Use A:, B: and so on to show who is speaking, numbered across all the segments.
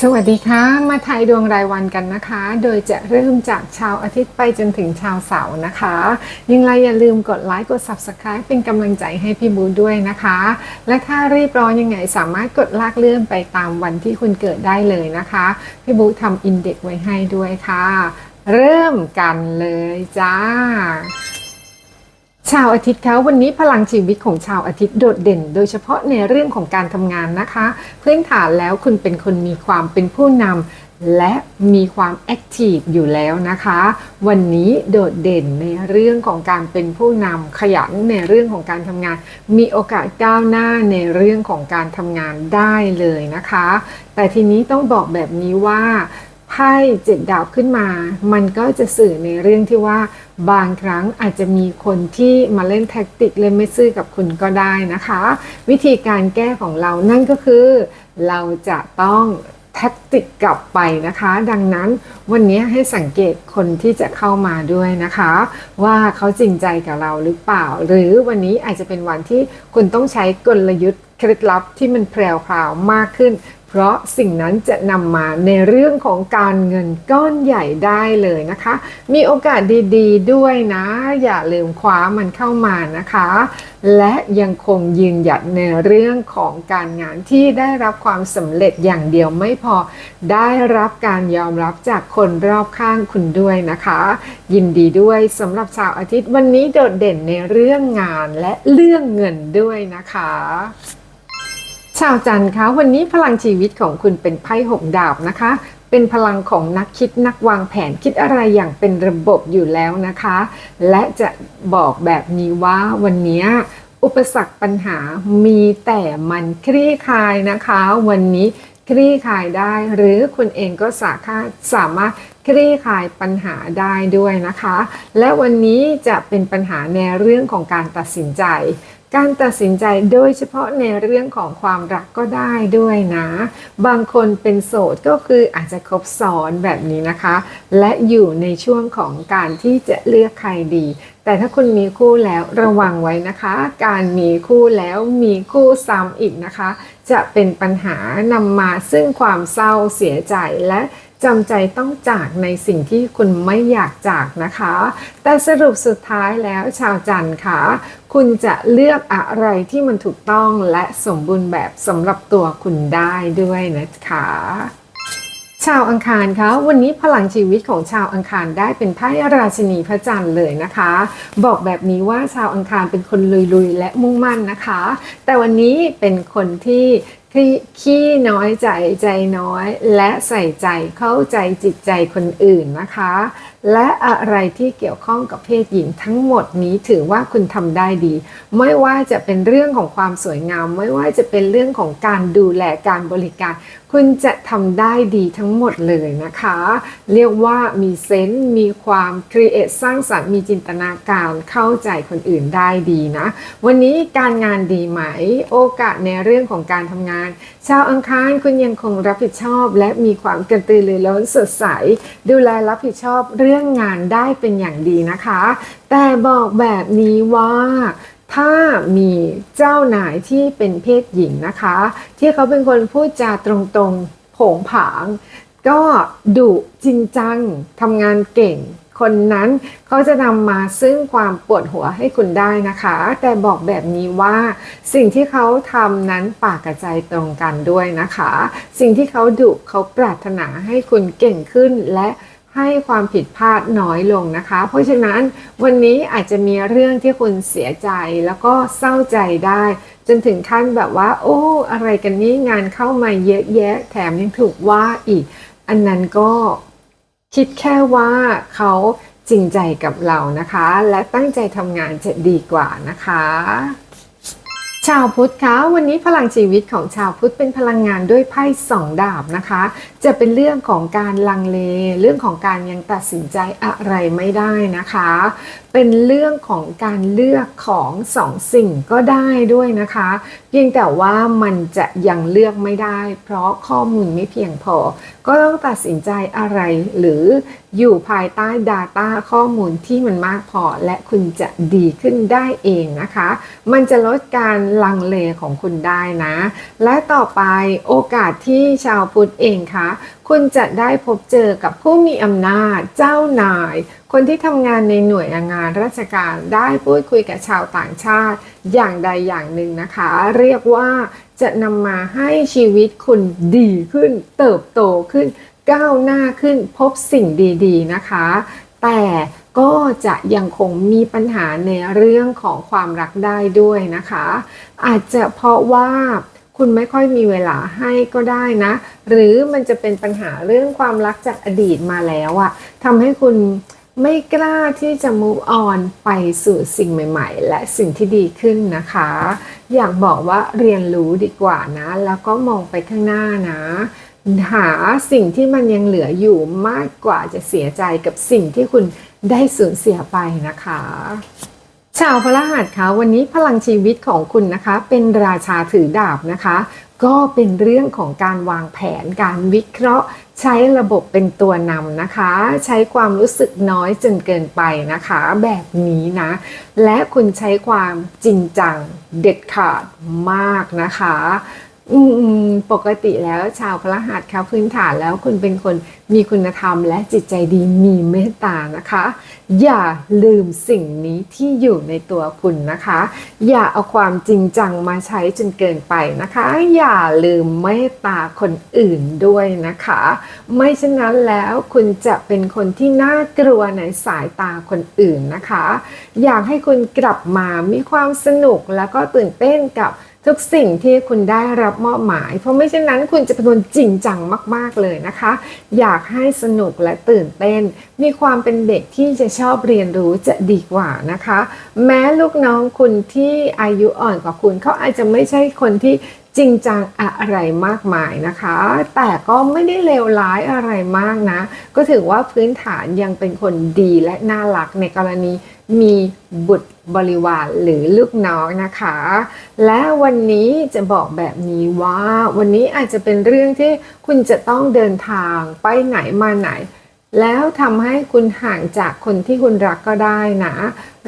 A: สวัสดีค่ะ มาทายดวงรายวันกันนะคะ โดยจะเริ่มจากชาวอาทิตย์ไปจนถึงชาวเสาร์นะคะ ยังไงอย่าลืมกดไลค์กด Subscribe เป็นกำลังใจให้พี่บูด้วยนะคะ และถ้ารีบร้อนยังไงสามารถกดลากเลื่อนไปตามวันที่คุณเกิดได้เลยนะคะ พี่บูทำอินเด็กไว้ให้ด้วยค่ะ เริ่มกันเลยจ้า ชาวอาทิตย์คะวันนี้พลังชีวิตของชาวอาทิตย์โดดเด่น โดยเฉพาะในเรื่องของการทำงานนะคะพื้นฐานแล้วคุณเป็นคนมีความเป็นผู้นำและมีความแอคทีฟอยู่แล้วนะคะ วันนี้โดดเด่นในเรื่องของการเป็นผู้นำขยันในเรื่องของการทำงาน มีโอกาสก้าวหน้าในเรื่องของการทำงานได้เลยนะคะ แต่ทีนี้ต้องบอกแบบนี้ว่าไพ่เจ็ดดาวขึ้นมา มันก็จะสื่อในเรื่องที่ว่า บางครั้งอาจจะมีคนที่มาเล่นแท็กติกเล่นไม่ซื่อกับคุณก็ได้นะคะ วิธีการแก้ของเรานั่นก็คือ เราจะต้องแท็กติกกลับไปนะคะ ดังนั้นวันนี้ให้สังเกตคนที่จะเข้ามาด้วยนะคะ ว่าเขาจริงใจกับเราหรือเปล่า หรือวันนี้อาจจะเป็นวันที่คุณต้องใช้กลยุทธ์เคล็ดลับที่มันแพรวๆมากขึ้น เพราะสิ่งนั้นจะนำมาในเรื่องของการเงินก้อนใหญ่ได้เลยนะคะ มีโอกาสดีๆด้วยนะ อย่าลืมคว้ามันเข้ามานะคะ และยังคงยืนหยัดในเรื่องของการงานที่ได้รับความสำเร็จอย่างเดียวไม่พอ ได้รับการยอมรับจากคนรอบข้างคุณด้วยนะคะ ยินดีด้วยสำหรับชาวอาทิตย์วันนี้โดดเด่นในเรื่องงานและเรื่องเงินด้วยนะคะ ชาวจันทร์คะวันนี้พลังชีวิตของคุณเป็นไพ่หกดาบนะคะ เป็นพลังของนักคิดนักวางแผนคิดอะไรอย่างเป็นระบบอยู่แล้วนะคะ และจะบอกแบบนี้ว่าวันนี้อุปสรรคปัญหามีแต่มันคลี่คลายนะคะ วันนี้คลี่คลายได้ หรือคุณเองก็สาาสามารถคลี่คลายปัญหาได้ด้วยนะคะ และวันนี้จะเป็นปัญหาในเรื่องของการตัดสินใจ การตัดสินใจโดยเฉพาะในเรื่องของความรักก็ได้ด้วยนะ บางคนเป็นโสดก็คืออาจจะคบซ้อนแบบนี้นะคะ และอยู่ในช่วงของการที่จะเลือกใครดี แต่ถ้าคุณมีคู่แล้วระวังไว้นะคะ การมีคู่แล้วมีคู่ซ้ำอีกนะคะ จะเป็นปัญหานำมาซึ่งความเศร้าเสียใจและ จำใจต้องจากในสิ่งที่คุณไม่อยากจากนะคะ แต่สรุปสุดท้ายแล้วชาวจันทร์ค่ะ คุณจะเลือกอะไรที่มันถูกต้องและสมบูรณ์แบบสำหรับตัวคุณได้ด้วยนะคะชาวอังคารคะวันนี้พลังชีวิตของชาวอังคารได้เป็นไพ่ราชินีพระจันทร์เลยนะคะ บอกแบบนี้ว่าชาวอังคารเป็นคนลุยๆและมุ่งมั่นนะคะ แต่วันนี้เป็นคนที่ขี้น้อยใจใจน้อย และใส่ใจเข้าใจจิตใจคนอื่นนะคะ และอะไรที่เกี่ยวข้องกับเพศหญิงทั้งหมดนี้ถือว่าคุณทำได้ดี ไม่ว่าจะเป็นเรื่องของความสวยงาม ไม่ว่าจะเป็นเรื่องของการดูแลการบริการ คุณจะทำได้ดีทั้งหมดเลยนะคะ เรียกว่ามีเซนส์มีความครีเอทสร้างสรรค์มีจินตนาการเข้าใจคนอื่นได้ดีนะ วันนี้การงานดีไหม โอกาสในเรื่องของการทำงานชาวอังคารคุณยังคงรับผิดชอบ และมีความกระตือรือร้นสดใส ดูแลรับผิดชอบเรื่องงานได้เป็นอย่างดีนะคะ แต่บอกแบบนี้ว่าถ้ามีเจ้านายที่เป็นเพศหญิงนะคะ ที่เขาเป็นคนพูดจาตรงๆ ผงผาง ก็ดุจริงจังทำงานเก่ง คนนั้นเขาจะนำมาซึ่งความปวดหัวให้คุณได้นะคะ แต่บอกแบบนี้ว่า สิ่งที่เขาทำนั้นปากกับใจตรงกันด้วยนะคะ สิ่งที่เขาดุเขาปรารถนาให้คุณเก่งขึ้นและให้ความผิดพลาดน้อยลงนะคะ เพราะฉะนั้นวันนี้อาจจะมีเรื่องที่คุณเสียใจแล้วก็เศร้าใจได้ จนถึงขั้นแบบว่า โอ้ อะไรกันนี้งานเข้ามาเยอะแยะ แถมยังถูกว่าอีก อันนั้นก็ คิดแค่ว่าเขาจริงใจกับเรานะคะ และตั้งใจทำงานจะดีกว่านะคะ ชาวพุทธคะวันนี้พลังชีวิตของชาวพุทธเป็นพลังงานด้วยไพ่สองดาบนะคะ จะเป็นเรื่องของการลังเล เรื่องของการยังตัดสินใจอะไรไม่ได้นะคะ เป็นเรื่องของการเลือกของสองสิ่งก็ได้ด้วยนะคะ เพียงแต่ว่ามันจะยังเลือกไม่ได้ เพราะข้อมูลไม่เพียงพอ ก็ต้องตัดสินใจอะไรหรืออยู่ภายใต้ Data ข้อมูลที่มันมากพอ และคุณจะดีขึ้นได้เองนะคะ มันจะลดการลังเลของคุณได้นะ และต่อไปโอกาสที่ชาวพุทธเองคะคุณจะได้พบเจอกับผู้มีอำนาจเจ้านาย คนที่ทำงานในหน่วยงานราชการได้พูดคุยกับชาวต่างชาติ อย่างใดอย่างหนึ่งนะคะ เรียกว่าจะนำมาให้ชีวิตคุณดีขึ้น เติบโตขึ้น ก้าวหน้าขึ้นพบสิ่งดี ๆ นะคะ แต่ ก็จะยังคงมีปัญหาในเรื่องของความรักได้ด้วยนะคะ อาจจะเพราะว่าคุณไม่ค่อยมีเวลาให้ก็ได้นะ หรือมันจะเป็นปัญหาเรื่องความรักจากอดีตมาแล้วอะทำให้คุณไม่กล้าที่จะ move on ไปสู่สิ่งใหม่ๆ และสิ่งที่ดีขึ้นนะคะ อยากบอกว่าเรียนรู้ดีกว่านะ แล้วก็มองไปข้างหน้านะ หาสิ่งที่มันยังเหลืออยู่มากกว่าจะเสียใจกับสิ่งที่คุณ ได้สูญเสียไปนะคะ ชาวพระหัสคะวันนี้พลังชีวิตของคุณนะคะ เป็นราชาถือดาบนะคะ ก็เป็นเรื่องของการวางแผนการวิเคราะห์ ใช้ระบบเป็นตัวนำนะคะ ใช้ความรู้สึกน้อยจนเกินไปนะคะ แบบนี้นะ และคุณใช้ความจริงจังเด็ดขาดมากนะคะ อืมปกติแล้วชาวพระหัสค่ะพื้นฐานแล้วคุณเป็นคนมีคุณธรรมและจิตใจดีมีเมตตานะคะ อย่าลืมสิ่งนี้ที่อยู่ในตัวคุณนะคะ อย่าเอาความจริงจังมาใช้จนเกินไปนะคะ อย่าลืมเมตตาคนอื่นด้วยนะคะ ไม่เช่นนั้นแล้วคุณจะเป็นคนที่น่ากลัวในสายตาคนอื่นนะคะ อยากให้คุณกลับมามีความสนุกแล้วก็ตื่นเต้นกับ ทุกสิ่งที่คุณได้รับมอบหมาย เพราะไม่เช่นนั้นคุณจะเป็นคนจริงจังมาก ๆเลยนะคะ อยากให้สนุกและตื่นเต้น มีความเป็นเด็กที่จะชอบเรียนรู้จะดีกว่านะคะ แม้ลูกน้องคุณที่อายุอ่อนกว่าคุณเขาอาจจะไม่ใช่คนที่ จริงจังอะไรมากมายนะคะ แต่ก็ไม่ได้เลวร้ายอะไรมากนะ ก็ถือว่าพื้นฐานยังเป็นคนดีและน่ารักในกรณีมีบุตรบริวารหรือลูกน้องนะคะ และวันนี้จะบอกแบบนี้ว่า วันนี้อาจจะเป็นเรื่องที่คุณจะต้องเดินทางไปไหนมาไหน แล้วทำให้คุณห่างจากคนที่คุณรักก็ได้นะ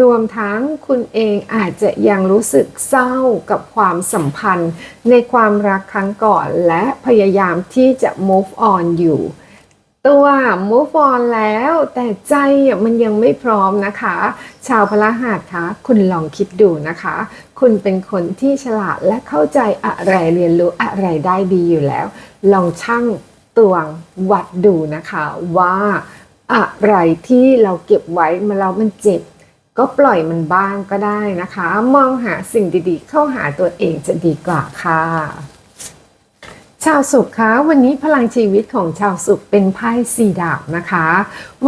A: รวมทั้งคุณเองอาจจะยังรู้สึกเศร้ากับความสัมพันธ์ ในความรักครั้งก่อนและพยายามที่จะ move on อยู่ ตัว move on แล้วแต่ใจมันยังไม่พร้อมนะคะ ชาวพลหัสคะคุณลองคิดดูนะคะ คุณเป็นคนที่ฉลาดและเข้าใจอะไรเรียนรู้อะไรได้ดีอยู่แล้ว ลองชั่ง ตวงวัดดูนะคะว่าอะไรที่เราเก็บไว้มาแล้วมันเจ็บ ก็ปล่อยมันบ้างก็ได้นะคะ มองหาสิ่งดีๆ เข้าหาตัวเองจะดีกว่าค่ะ ชาวสุขคะวันนี้พลังชีวิตของชาวสุขเป็นไพ่สี่ดาบนะคะ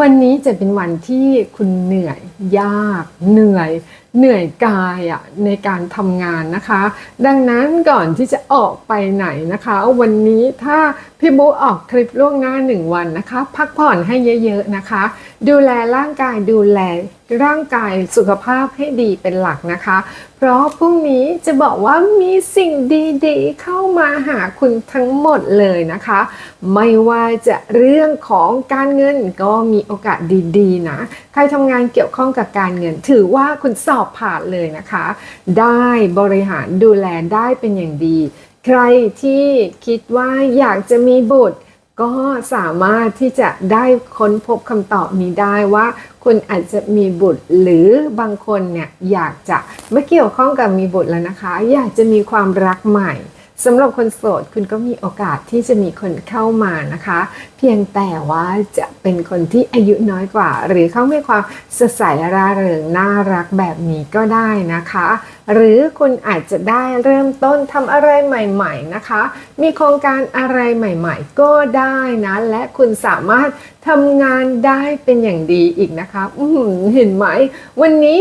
A: วันนี้จะเป็นวันที่คุณเหนื่อยยาก เหนื่อย เหนื่อยกายอะในการทำงานนะคะ ดังนั้นก่อนที่จะออกไปไหนนะคะ วันนี้ถ้าพี่บุ๊ออกทริปล่วงหน้าหนึ่งวันนะคะ พักผ่อนให้เยอะๆนะคะ ดูแลร่างกายดูแลร่างกายสุขภาพให้ดีเป็นหลักนะคะ เพราะพรุ่งนี้จะบอกว่ามีสิ่งดีๆ เข้ามาหาคุณทั้งหมดเลยนะคะ ไม่ว่าจะเรื่องของการเงินก็มีโอกาสดีๆนะใครทำงานเกี่ยวข้องกับการเงิน ถือว่าคุณสอบผ่านเลยนะคะ ได้บริหารดูแลได้เป็นอย่างดี ใครที่คิดว่าอยากจะมีบุตรก็สามารถที่จะได้ค้นพบคำตอบนี้ได้ว่า คุณอาจจะมีบุตรหรือบางคนเนี่ยอยากจะไม่เกี่ยวข้องกับมีบุตรแล้วนะคะ อยากจะมีความรักใหม่ สำหรับคนโสดคุณก็มีโอกาสที่จะมีคนเข้ามานะคะ เพียงแต่ว่าจะเป็นคนที่อายุน้อยกว่า หรือเขามีความสดใสร่าเริงน่ารักแบบนี้ก็ได้นะคะ หรือคุณอาจจะได้เริ่มต้นทำอะไรใหม่ๆนะคะ มีโครงการอะไรใหม่ๆ ก็ได้นะ และคุณสามารถทำงานได้เป็นอย่างดีอีกนะคะเห็นไหม วันนี้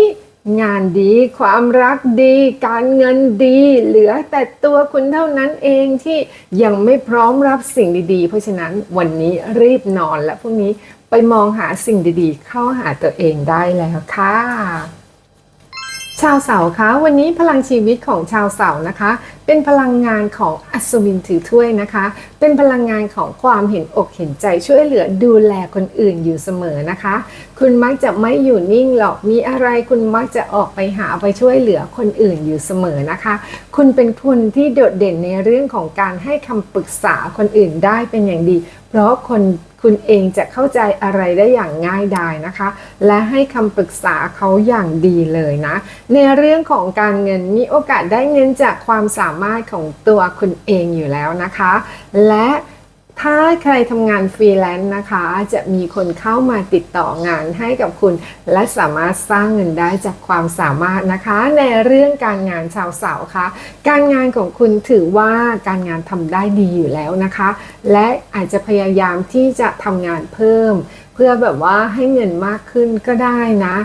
A: งานดีความรักดี การเงินดี เหลือแต่ตัวคุณเท่านั้นเองที่ยังไม่พร้อมรับสิ่งดีๆ เพราะฉะนั้นวันนี้รีบนอนและพรุ่งนี้ไปมองหาสิ่งดีๆ เข้าหาตัวเองได้แล้วค่ะชาวเสาคะวันนี้พลังชีวิตของชาวเสานะคะ เป็นพลังงานของอัศวินถือถ้วยนะคะ เป็นพลังงานของความเห็นอกเห็นใจช่วยเหลือดูแลคนอื่นอยู่เสมอนะคะ คุณมักจะไม่อยู่นิ่งหรอกมีอะไรคุณมักจะออกไปหาไปช่วยเหลือคนอื่นอยู่เสมอนะคะ คุณเป็นคนที่โดดเด่นในเรื่องของการให้คำปรึกษาคนอื่นได้เป็นอย่างดี เพราะคนคุณเองจะเข้าใจอะไรได้อย่างง่ายดายนะคะ และให้คำปรึกษาเขาอย่างดีเลยนะ ในเรื่องของการเงินมีโอกาสได้เงินจากความสาามารถของตัวคุณเองอยู่แล้วนะคะ และถ้าใครทำงานฟรีแลนซ์นะคะ จะมีคนเข้ามาติดต่องานให้กับคุณ และสามารถสร้างเงินได้จากความสามารถนะคะ ในเรื่องการงานชาวเสาค่ะ การงานของคุณถือว่าการงานทำได้ดีอยู่แล้วนะคะ และอาจจะพยายามที่จะทำงานเพิ่ม เพื่อแบบว่าให้เงินมากขึ้นก็ได้นะ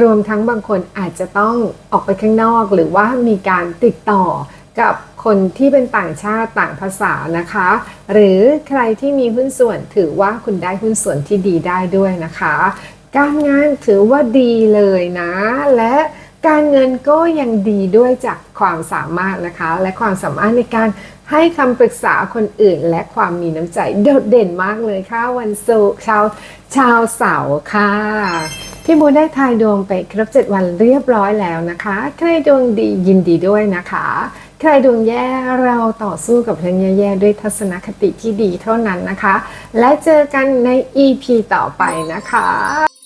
A: รวมทั้งบางคนอาจจะต้องออกไปข้างนอก หรือว่ามีการติดต่อ กับคนที่เป็นต่างชาติต่างภาษานะคะ หรือใครที่มีหุ้นส่วนถือว่าคุณได้หุ้นส่วนที่ดีได้ด้วยนะคะ การงานถือว่าดีเลยนะ และการเงินก็ยังดีด้วยจากความสามารถนะคะ และความสามารถในการให้คำปรึกษาคนอื่น และความมีน้ำใจโดดเด่นมากเลยค่ะ วันศุกร์ชาวชาวเสาร์ค่ะพี่บูได้ทายดวงไปครบ 7 วันเรียบร้อยแล้วนะคะ ใครดวงดียินดีด้วยนะคะ ใครดวงแย่เราต่อสู้กับเรื่องแย่ๆด้วยทัศนคติที่ดีเท่านั้นนะคะ และเจอกันใน EP ต่อไปนะคะ